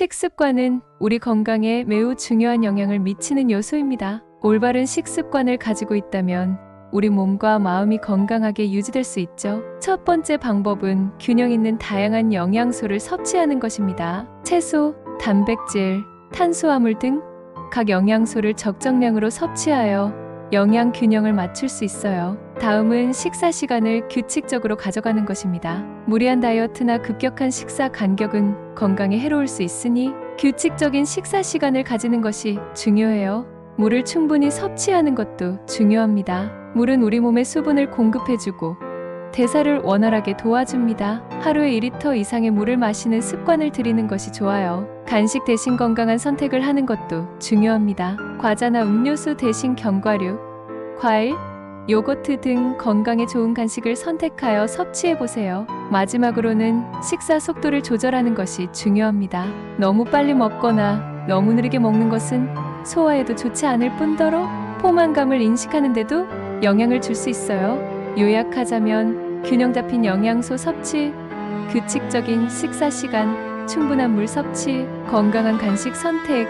식습관은 우리 건강에 매우 중요한 영향을 미치는 요소입니다. 올바른 식습관을 가지고 있다면 우리 몸과 마음이 건강하게 유지될 수 있죠. 첫 번째 방법은 균형 있는 다양한 영양소를 섭취하는 것입니다. 채소, 단백질, 탄수화물 등 각 영양소를 적정량으로 섭취하여 영양 균형을 맞출 수 있어요. 다음은 식사 시간을 규칙적으로 가져가는 것입니다. 무리한 다이어트나 급격한 식사 간격은 건강에 해로울 수 있으니 규칙적인 식사 시간을 가지는 것이 중요해요. 물을 충분히 섭취하는 것도 중요합니다. 물은 우리 몸에 수분을 공급해주고 대사를 원활하게 도와줍니다. 하루에 2리터 이상의 물을 마시는 습관을 들이는 것이 좋아요. 간식 대신 건강한 선택을 하는 것도 중요합니다. 과자나 음료수 대신 견과류, 과일, 요거트 등 건강에 좋은 간식을 선택하여 섭취해 보세요. 마지막으로는 식사 속도를 조절하는 것이 중요합니다. 너무 빨리 먹거나 너무 느리게 먹는 것은 소화에도 좋지 않을 뿐더러 포만감을 인식하는데도 영향을 줄 수 있어요. 요약하자면 균형 잡힌 영양소 섭취, 규칙적인 식사 시간, 충분한 물 섭취, 건강한 간식 선택,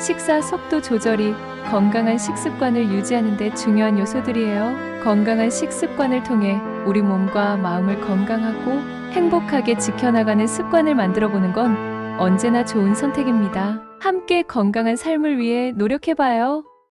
식사 속도 조절이 건강한 식습관을 유지하는 데 중요한 요소들이에요. 건강한 식습관을 통해 우리 몸과 마음을 건강하고 행복하게 지켜나가는 습관을 만들어 보는 건 언제나 좋은 선택입니다. 함께 건강한 삶을 위해 노력해봐요.